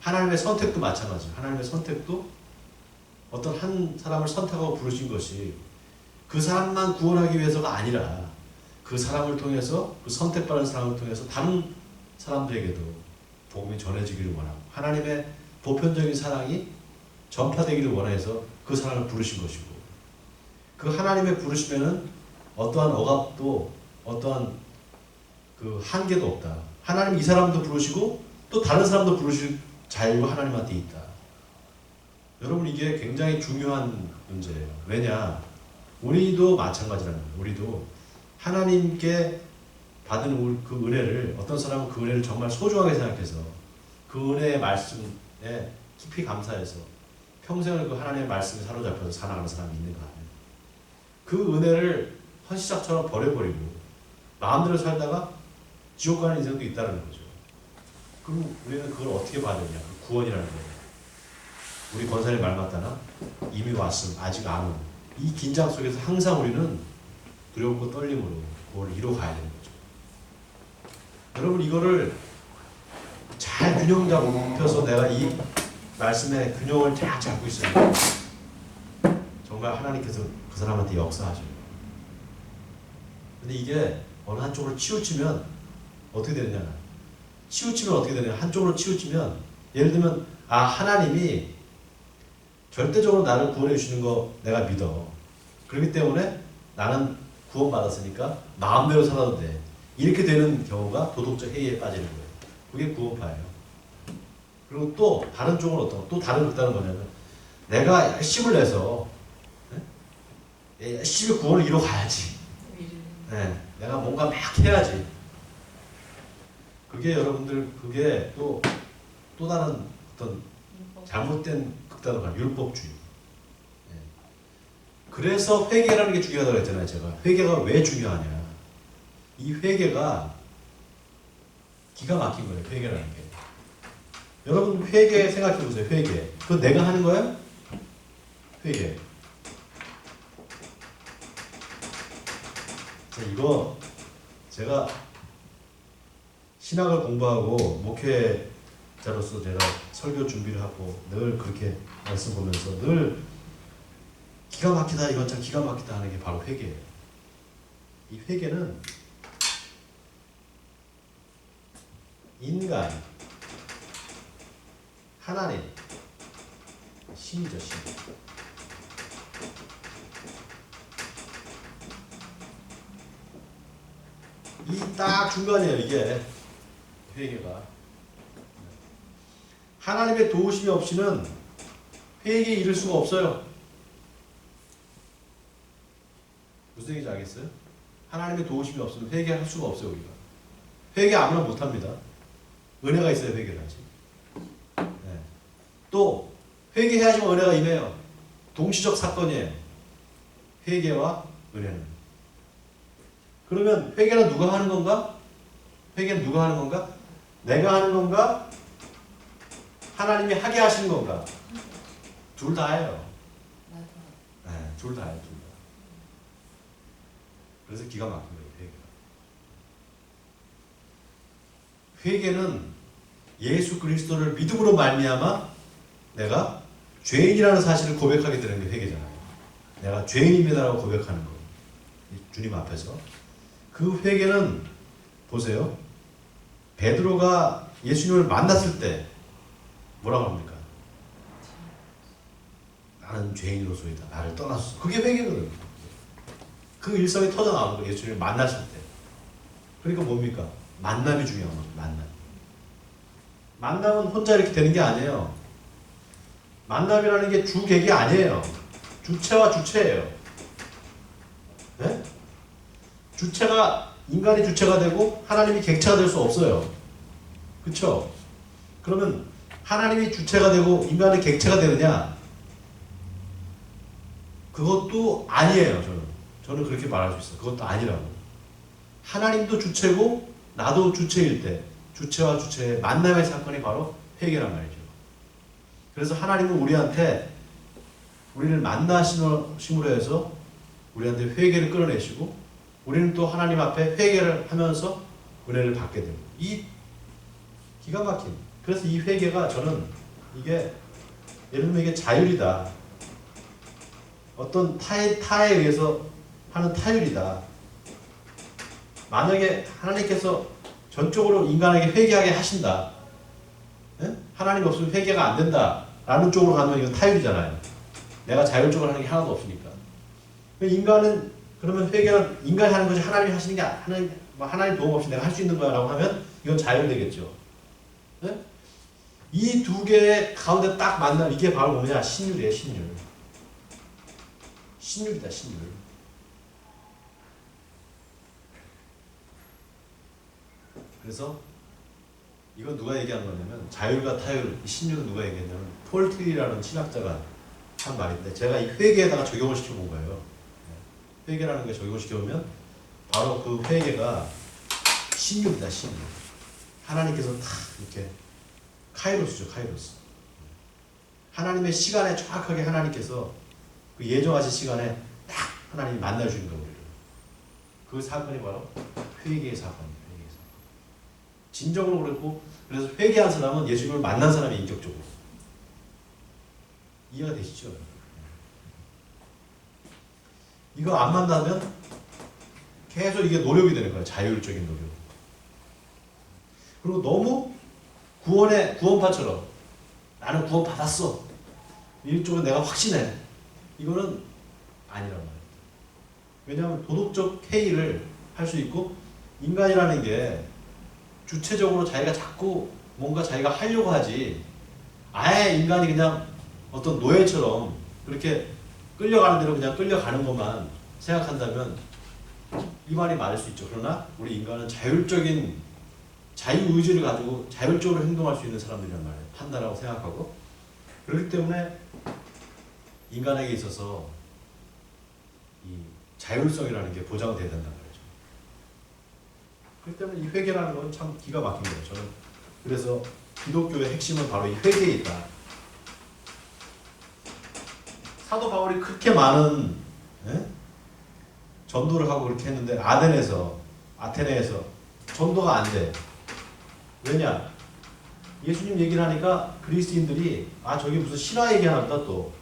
하나님의 선택도 마찬가지예요. 하나님의 선택도 어떤 한 사람을 선택하고 부르신 것이 그 사람만 구원하기 위해서가 아니라 그 사람을 통해서 그 선택받은 사람을 통해서 다른 사람들에게도 복음이 전해지기를 원하고 하나님의 보편적인 사랑이 전파되기를 원해서 그 사람을 부르신 것이고 그 하나님의 부르심에는 어떠한 억압도 어떠한 그 한계도 없다. 하나님 이 사람도 부르시고 또 다른 사람도 부르실 자유가 하나님한테 있다. 여러분 이게 굉장히 중요한 문제예요. 왜냐? 우리도 마찬가지라는 거예요. 우리도 하나님께 받은 우- 그 은혜를 어떤 사람은 그 은혜를 정말 소중하게 생각해서 그 은혜의 말씀에 깊이 감사해서 평생을 그 하나님의 말씀에 사로잡혀서 살아가는 사람이 있는가 하면 그 은혜를 헌시작처럼 버려버리고 마음대로 살다가 지옥 가는 인생도 있다는 거죠. 그럼 우리는 그걸 어떻게 받느냐? 그 구원이라는 거예요. 우리 권사님 말 맞다나 이미 왔음 아직 안 온. 이 긴장 속에서 항상 우리는 두렵고 떨림으로 그걸 이뤄 가야 되는 거죠. 여러분 이거를 잘 균형 잡혀서 내가 이 말씀의 균형을 잘 잡고 있으면 정말 하나님께서 그 사람한테 역사하셔요. 근데 이게 어느 한쪽으로 치우치면 어떻게 되느냐? 치우치면 어떻게 되느냐? 한쪽으로 치우치면 예를 들면 아 하나님이 절대적으로 나를 구원해 주시는 거 내가 믿어. 그렇기 때문에 나는 구원받았으니까 마음대로 살아도 돼. 이렇게 되는 경우가 도덕적 해이에 빠지는 거예요. 그게 구원파예요. 그리고 또 다른 쪽은 어떤 또 다른 극단은 뭐냐면 내가 열심을 내서 예? 열심히 구원을 이뤄 가야지. 네, 내가 뭔가 막 해야지. 그게 여러분들 그게 또 또 다른 어떤 잘못된 극단으로 가는 율법주의. 예. 그래서 회개라는 게 중요하다고 했잖아요, 제가. 회개가 왜 중요하냐? 이 회개가 기가 막힌 거예요, 회개라는 게. 여러분 회개 생각해 보세요, 회개. 그거 내가 하는 거야? 회개. 자, 이거 제가 신학을 공부하고 목회자로서 제가 설교 준비를 하고 늘 그렇게 말씀 보면서 늘 기가 막히다 이건 참 기가 막히다 하는 게 바로 회개예요. 이 회개는 인간, 하나님, 신이죠 신. 이 딱 중간이에요 이게 회개가 하나님의 도우심이 없이는 회개에 이를 수가 없어요 무슨 얘기인지 알겠어요? 하나님의 도우심이 없으면 회개할 수가 없어요 우리가 회개 아무나 못합니다 은혜가 있어야 회개를 하지 네. 또 회개해야지만 은혜가 임해요 동시적 사건이에요 회개와 은혜는 그러면 회개는 누가 하는 건가? 회개는 누가 하는 건가? 내가 하는 건가? 하나님이 하게 하시는 건가? 둘 다예요. 네, 둘 다예요, 둘 다. 그래서 기가 막힌 거예요, 회개가. 회개는 예수 그리스도를 믿음으로 말미암아 내가 죄인이라는 사실을 고백하게 되는 게 회개잖아요. 내가 죄인입니다라고 고백하는 거. 주님 앞에서. 그 회개는 보세요. 베드로가 예수님을 만났을 때 뭐라고 합니까? 나는 죄인으로서이다. 나를 떠났어. 그게 회개거든요. 그 일성이 터져 나오는. 예수님을 만났을 때. 그러니까 뭡니까? 만남이 중요한 거죠. 만남. 만남은 혼자 이렇게 되는 게 아니에요. 만남이라는 게 주객이 아니에요. 주체와 주체예요. 네? 주체가 인간이 주체가 되고 하나님이 객체가 될 수 없어요. 그렇죠? 그러면 하나님이 주체가 되고 인간이 객체가 되느냐? 그것도 아니에요. 저는 저는 그렇게 말할 수 있어요. 그것도 아니라고. 하나님도 주체고 나도 주체일 때 주체와 주체의 만남의 사건이 바로 회개란 말이죠. 그래서 하나님은 우리한테 우리를 만나심으로 해서 우리한테 회개를 끌어내시고 우리는 또 하나님 앞에 회개를 하면서 은혜를 받게 됩니다. 이 기가 막힌 그래서 이 회개가 저는 이게 예를 들면 이게 자율이다. 어떤 타에, 타에 의해서 하는 타율이다. 만약에 하나님께서 전적으로 인간에게 회개하게 하신다. 예? 하나님 없으면 회개가 안 된다. 라는 쪽으로 가면 이건 타율이잖아요. 내가 자율적으로 하는 게 하나도 없으니까. 인간은 그러면 회개는 인간이 하는 것이 하나님이 하시는 게 아- 하나님 뭐 하나님 도움 없이 내가 할 수 있는 거야라고 하면 이건 자율되겠죠. 네? 이두 개의 가운데 딱 만나 이게 바로 뭐냐 신율이에요 신율. 신율이다 신율. 그래서 이건 누가 얘기한 거냐면 자율과 타율 이 신율은 누가 얘기했냐면 폴트리라는 신학자가 한 말인데 제가 이 회계에다가 적용을 시켜본 거예요. 네. 회계라는 게 적용을 시켜 보면 바로 그 회계가 신율이다 신율. 하나님께서 다 이렇게 카이로스죠 카이로스. 하나님의 시간에 정확하게 하나님께서 그 예정하신 시간에 딱 하나님이 만나주는 거예요. 그 사건이 바로 회개의 사건이에요. 회개의 사건. 진정으로 그랬고 그래서 회개한 사람은 예수님을 만난 사람이 인격적으로 이해가 되시죠? 이거 안 만나면 계속 이게 노력이 되는 거예요. 자율적인 노력. 그리고 너무 구원의 구원파처럼 나는 구원 받았어. 이쪽은 내가 확신해. 이거는 아니란 말이에요. 왜냐하면 도덕적 회의를 할 수 있고 인간이라는 게 주체적으로 자기가 자꾸 뭔가 자기가 하려고 하지 아예 인간이 그냥 어떤 노예처럼 그렇게 끌려가는 대로 그냥 끌려가는 것만 생각한다면 이 말이 맞을 수 있죠. 그러나 우리 인간은 자율적인 자유의지를 가지고 자율적으로 행동할 수 있는 사람들이란 말이에요. 판단하고 생각하고. 그렇기 때문에 인간에게 있어서 이 자율성이라는 게 보장돼야 된단 말이죠. 그렇기 때문에 이 회개라는 건 참 기가 막힌 거예요. 저는 그래서 기독교의 핵심은 바로 이 회개에 있다. 사도 바울이 그렇게 많은 예? 전도를 하고 그렇게 했는데 아덴에서 아테네에서 전도가 안 돼. 왜냐? 예수님 얘기를 하니까 그리스인들이 아 저기 무슨 신화 얘기하나 보다 또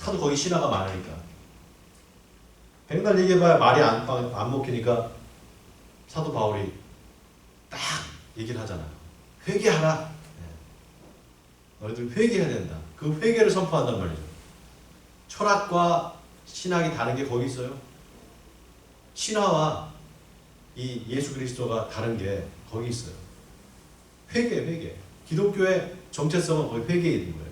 하도 거기 신화가 많으니까 백날 얘기해봐야 말이 안, 안, 안 먹히니까 사도 바울이 딱 얘기를 하잖아 회개하라 네. 너희들 회개해야 된다 그 회개를 선포한단 말이죠 철학과 신학이 다른 게 거기 있어요 신화와 이 예수 그리스도가 다른 게 거기 있어요 회개, 회개. 기독교의 정체성은 거의 회개에 있는 거예요.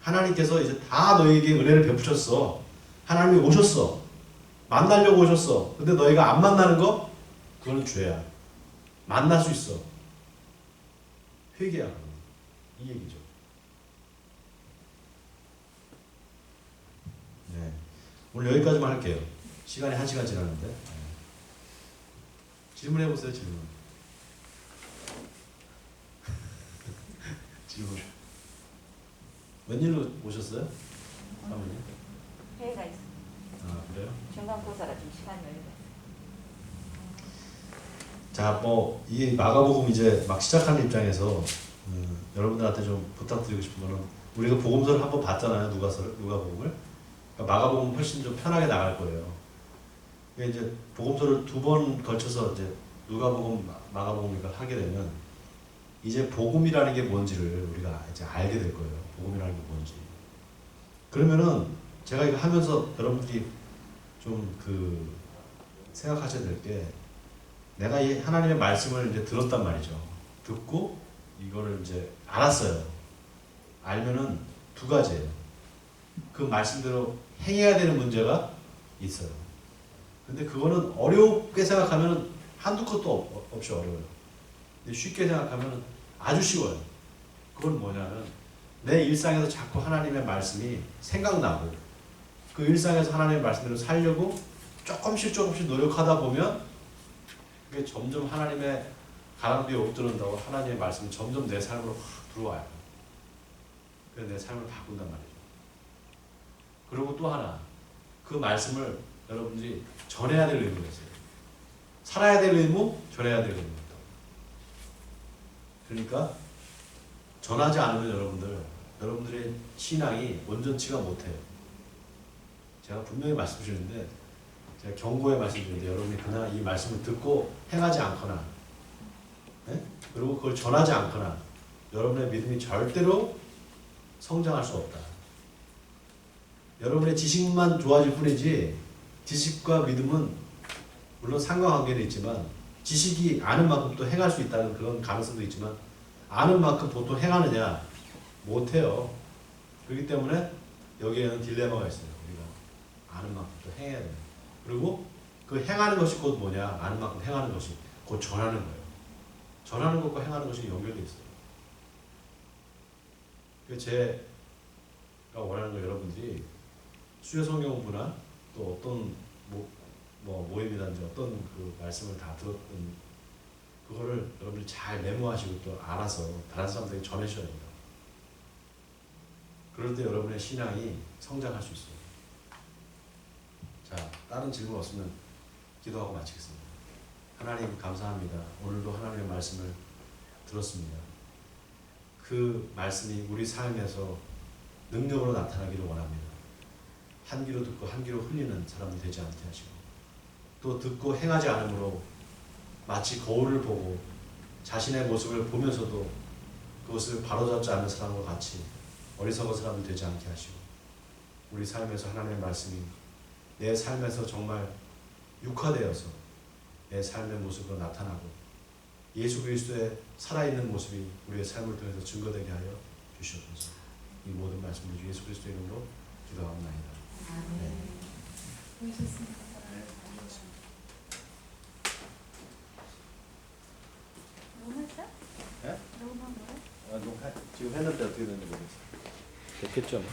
하나님께서 이제 다 너에게 은혜를 베푸셨어. 하나님이 오셨어. 만나려고 오셨어. 근데 너희가 안 만나는 거? 그거는 죄야. 만날 수 있어. 회개야. 이 얘기죠. 네. 오늘 여기까지만 할게요. 시간이 한 시간 지났는데. 네. 질문해 보세요, 질문. 질문. 웬일로 오셨어요? 사모님? 회의가 있어. 아 그래요? 중간고사라 좀 시간이 걸려. 자, 뭐 이 마가복음 이제 막 시작하는 입장에서 음, 여러분들한테 좀 부탁드리고 싶은 거는 우리가 복음서를 한번 봤잖아요, 누가서를 누가복음을. 그러니까 마가복음 훨씬 좀 편하게 나갈 거예요. 이제 복음서를 두 번 걸쳐서 이제 누가복음, 마- 마가복음 이걸 하게 되면 이제 복음이라는 게 뭔지를 우리가 이제 알게 될 거예요. 복음이라는 게 뭔지. 그러면은 제가 이거 하면서 여러분들이 좀 그 생각하셔야 될 게 내가 이 하나님의 말씀을 이제 들었단 말이죠. 듣고 이거를 이제 알았어요. 알면은 두 가지예요. 그 말씀대로 행해야 되는 문제가 있어요. 근데 그거는 어렵게 생각하면 한두 컷도 없- 없이 어려워요. 근데 쉽게 생각하면 아주 쉬워요. 그건 뭐냐면 내 일상에서 자꾸 하나님의 말씀이 생각나고 그 일상에서 하나님의 말씀대로 살려고 조금씩 조금씩 노력하다 보면 그게 점점 하나님의 가랑비에 엎드른다고 하나님의 말씀이 점점 내 삶으로 확 들어와요. 그래서 내 삶을 바꾼단 말이죠. 그리고 또 하나 그 말씀을 여러분들이 전해야 될 의무가 있어요. 살아야 될 의무, 전해야 될 의무. 그러니까 전하지 않으면 여러분들 여러분들의 신앙이 온전치가 못해요. 제가 분명히 말씀드리는데 제가 경고에 말씀드리는데 여러분이 그날 이 말씀을 듣고 행하지 않거나 예? 그리고 그걸 전하지 않거나 여러분의 믿음이 절대로 성장할 수 없다. 여러분의 지식만 좋아질 뿐이지 지식과 믿음은 물론 상관관계는 있지만 지식이 아는 만큼 또 행할 수 있다는 그런 가능성도 있지만 아는 만큼 보통 행하느냐 못해요. 그렇기 때문에 여기에는 딜레마가 있어요. 우리가 아는 만큼 또 행해야 돼요. 그리고 그 행하는 것이 곧 뭐냐 아는 만큼 행하는 것이 곧 전하는 거예요. 전하는 것과 행하는 것이 연결돼 있어요. 그 제가 원하는 거 여러분들이 수요 성경 공부나 또 어떤 뭐, 뭐 모임이든지 어떤 그 말씀을 다 들었던 그거를 여러분들이 잘 메모하시고 또 알아서 다른 사람들에게 전해주셔야 됩니다. 그럴 때 여러분의 신앙이 성장할 수 있어요. 자, 다른 질문 없으면 기도하고 마치겠습니다. 하나님 감사합니다. 오늘도 하나님의 말씀을 들었습니다. 그 말씀이 우리 삶에서 능력으로 나타나기를 원합니다. 한 귀로 듣고 한 귀로 흘리는 사람이 되지 않게 하시고 또 듣고 행하지 않으므로 마치 거울을 보고 자신의 모습을 보면서도 그것을 바로잡지 않는 사람과 같이 어리석은 사람이 되지 않게 하시고 우리 삶에서 하나님의 말씀이 내 삶에서 정말 육화되어서 내 삶의 모습으로 나타나고 예수 그리스도의 살아있는 모습이 우리의 삶을 통해서 증거되게 하여 주시옵소서. 이 모든 말씀을 예수 그리스도 이름으로 기도합니다. 네. 너무 했어? 예? 너무 한 거야? 아, 녹화 지금 했는데 어떻게 되는지 모르겠어요. 됐겠죠? 뭐.